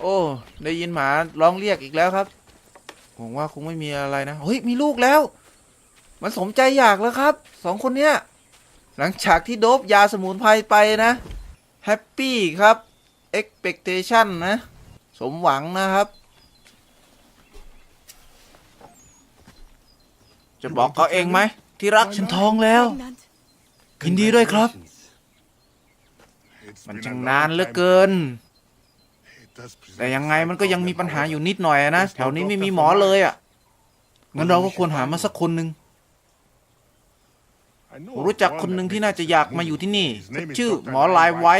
โอ้ ได้ยินหมาร้องเรียกอีกแล้วครับผมว่าคงไม่มีอะไรนะ เฮ้ย มีลูกแล้ว มันสมใจอยากแล้วครับ สองคนเนี้ย หลังจากที่โดบยาสมุนไพรไปนะแฮปปี้ครับ expectation นะ สมหวังนะครับ จะบอกเขาเองไหม ที่รักฉันท้องแล้ว ยินดีด้วยครับ มันช่างนานเหลือเกิน แต่ยังไงมันก็ยังมีปัญหาอยู่นิดหน่อยอะนะแถวนี้ไม่มีหมอเลยอะงั้นเราก็ควรหามาสักคนหนึ่ง ผมรู้จักคนหนึ่งที่น่าจะอยากมาอยู่ที่นี่เขาชื่อหมอลายไว้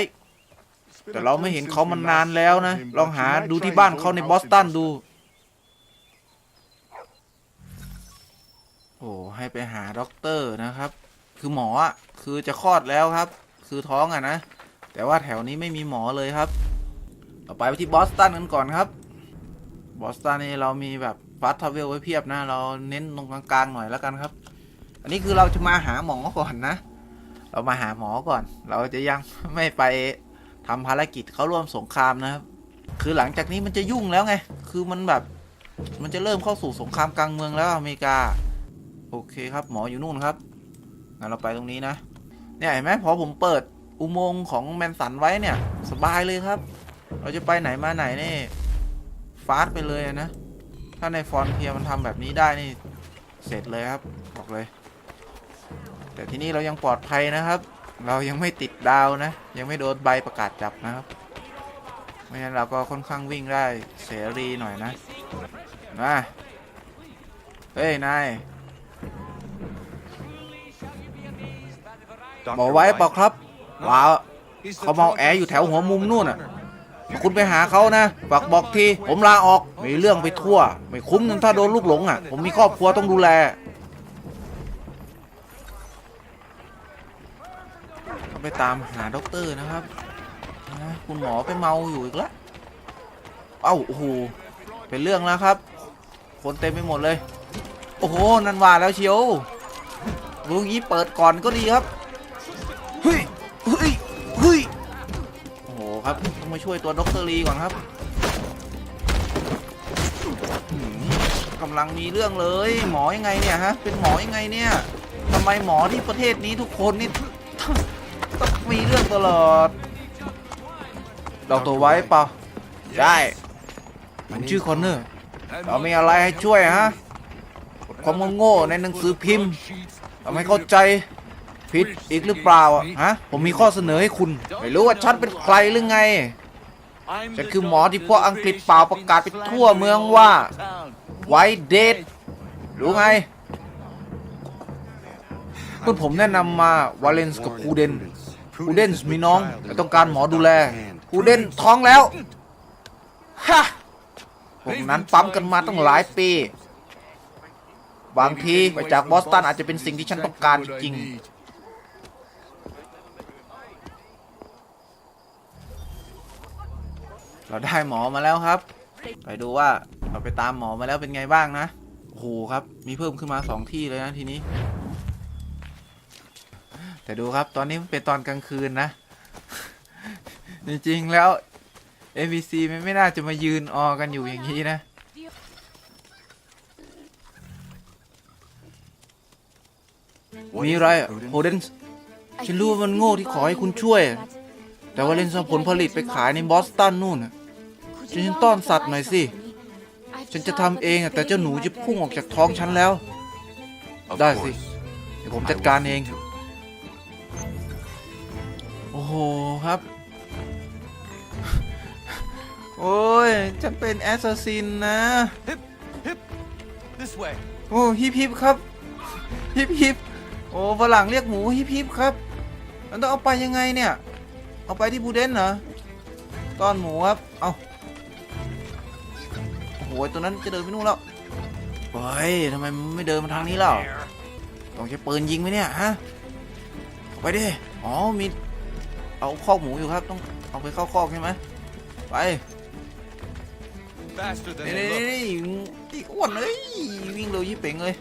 แต่เราไม่เห็นเขามานานแล้วนะลองหาดูที่บ้านเขาในบอสตันดู โอ้ให้ไปหาด็อกเตอร์นะครับ คือหมออะคือจะคลอดแล้วครับ คือท้องอะนะ แต่ว่าแถวนี้ไม่มีหมอเลยครับต่อ ไปไปที่บอสตันกันก่อนครับ บอสตันนี่เรามีแบบฟาสทราเวลไว้เพียบนะ เราเน้นตรงกลางๆหน่อยแล้วกันครับ อันนี้คือเราจะมาหาหมอก่อนนะ เรามาหาหมอก่อน เราจะยังไม่ไปทำภารกิจเขาร่วมสงครามนะครับ คือหลังจากนี้มันจะยุ่งแล้วไง คือมันแบบ มันจะเริ่มเข้าสู่สงครามกลางเมืองแล้วอเมริกา โอเคครับ หมออยู่นู่นครับงั้นเราไปตรงนี้นะ เนี่ยเห็นไหมพอผมเปิดอุโมงค์ของแมนสันไว้เนี่ย สบายเลยครับ เราจะไปไหนมาไหนนี่ฟาสไปเลยนะ ถ้าในฟอนเทียมันทำแบบนี้ได้นี่เสร็จเลยครับบอกเลย แต่ที่นี่เรายังปลอดภัยนะครับ เรายังไม่ติดดาวนะ ยังไม่โดนใบประกาศจับนะครับไม่งั้นเราก็ค่อนข้างวิ่งได้เสรีหน่อยนะมาเฮ้ยนายหมอไว้เปล่าครับว้าวเขาเมาแออยู่แถวหัวมุมนู่นอะ คุณไปหาเขานะฝากบอกทีผมลาออกมีเรื่องไปทั่ว ไม่คุ้มถ้าโดนลูกหลงอะ ผมมีครอบครัวต้องดูแลไปตามหาด็อกเตอร์นะครับนะคุณหมอไปเมาอยู่อีกแล้วเอ้าโอ้โหเป็นเรื่องแล้วครับ คนเต็มไปหมดเลย โอ้โห นันว่าแล้วเชียวลุงยี่เปิดก่อนก็ดีครับ ครับต้องมาช่วยตัวด็อกเตอร์ลีก่อนครับหืมกำลังมีเรื่องเลย หมอยังไงเนี่ยฮะเป็นหมอยังไงเนี่ยทำไมหมอที่ประเทศนี้ทุกคนนี่ต้องมีเรื่องตลอดเราตัวไว้เปล่าได้ผมชื่อคอนเนอร์เรามีอะไรให้ช่วยฮะความโง่ๆในหนังสือพิมพ์เราไม่เข้าใจ ผิดอีกหรือเปล่าอะฮะผมมีข้อเสนอให้คุณ ไม่รู้ว่าฉันเป็นใครหรือไง ฉันคือหมอที่พวกอังกฤษเปล่าประกาศไปทั่วเมืองว่าไวเดทรู้ไงเพื่อนผมแนะนำมาวาเลนส์กับคูเดนคูเดนสมีน้องแต่ต้องการหมอดูแลคูเดนท้องแล้วฮะพวกนั้นปั๊มกันมาตั้งหลายปี บางทีไปจากบอสตันอาจจะเป็นสิ่งที่ฉันต้องการจริง เราได้หมอมาแล้วครับ ไปดูว่าเราไปตามหมอมาแล้วเป็นไงบ้างนะโอ้โหครับ มีเพิ่มขึ้นมาสองที่เลยนะทีนี้ แต่ดูครับตอนนี้มันเป็นตอนกลางคืนนะ จริงๆแล้ว NPC มันไม่น่าจะมายืนออกันอยู่อย่างนี้นะมีอะไรโฮเดนฉันรู้ว่ามันโง่ที่ขอให้คุณช่วย แต่ว่าเล่นส่งผลผลิตไปขายในบอสตันนู่นนะ ฉันต้อนสัตว์หน่อยสิ ฉันจะทำเองอะแต่เจ้าหนูจะพุ่งออกจากท้องฉันแล้ว ได้สิ เดี๋ยวผมจัดการเอง โอ้โหครับ โอ้ยฉันเป็นแอสซัสซินนะ This way. โอ้ฮิปฮิปครับ ฮิปฮิปโอ้ฝรั่งเรียกหมูฮิปฮิปครับมันต้องเอาไปยังไงเนี่ย เอาไปที่บูเดนเหรอต้อนหมูครับ เอา โอ้โหตัวนั้นจะเดินไปนู่นแล้วเฮ้ยทำไมมันไม่เดินมาทางนี้เล่าต้องใช้ปืนยิงไหมเนี่ยฮะเอาไปดิอ๋อมีเอาคอกหมูอยู่ครับต้องเอาไปเข้าคอกใช่ไหมไป Faster than นี่ they นี่ look. นี่อีอ้วนเลยวิ่งเร็วยี่เป่งเลย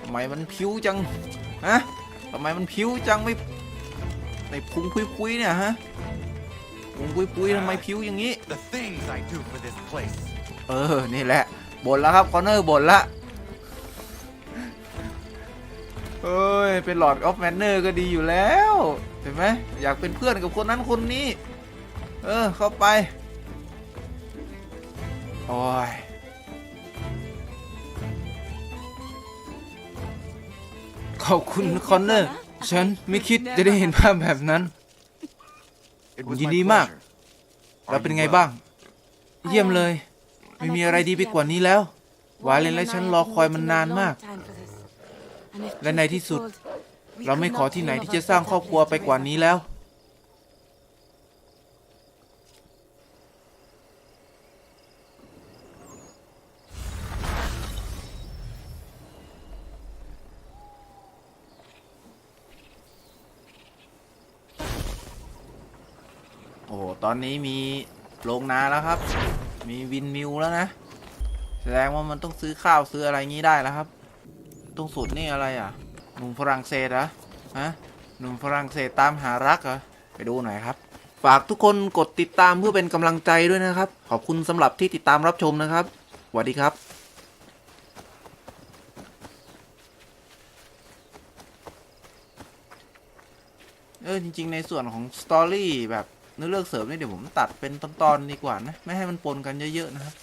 ทำไมมันผิวจังฮะทำไมมันผิวจังไม่ในพุงพุยๆเนี่ยฮะวงปุยปุยทำไมผิวอย่างนี้ The things I do for this place. เออ นี่แหละบ่นแล้วครับคอนเนอร์บ่นละเอ้ย เป็นหลอดออฟแมนเนอร์ก็ดีอยู่แล้ว เห็นไหมอยากเป็นเพื่อนกับคนนั้นคนนี้ เออ เข้าไป โอ้ยขอบคุณคอนเนอร์ ฉันไม่คิดจะได้เห็นภาพแบบนั้น It was ยิน my ดีมาก pleasure. แล้วเป็นไงบ้าง เยี่ยมเลย ไม่มีอะไรดีไปกว่านี้แล้ว วาเลนและฉันรอคอยมันนานมาก และในที่สุด เราไม่ขอที่ไหนที่จะสร้างครอบครัวไปกว่านี้แล้ว โอ้โหตอนนี้มีโรงนาแล้วครับ มีวินมิวแล้วนะ แสดงว่ามันต้องซื้อข้าวซื้ออะไรงี้ได้แล้วครับ ตรงสุดนี่อะไรอะ หนุ่มฝรั่งเศสเหรอฮะ หนุ่มฝรั่งเศสตามหารักเหรอ ไปดูหน่อยครับ ฝากทุกคนกดติดตามเพื่อเป็นกำลังใจด้วยนะครับ ขอบคุณสำหรับที่ติดตามรับชมนะครับสวัสดีครับเออจริง ๆ ในส่วนของสตอรี่แบบ เนื้อเลือกเสริมนี่เดี๋ยวผมตัดเป็นตอนๆดีกว่านะ ไม่ให้มันปนกันเยอะๆนะครับ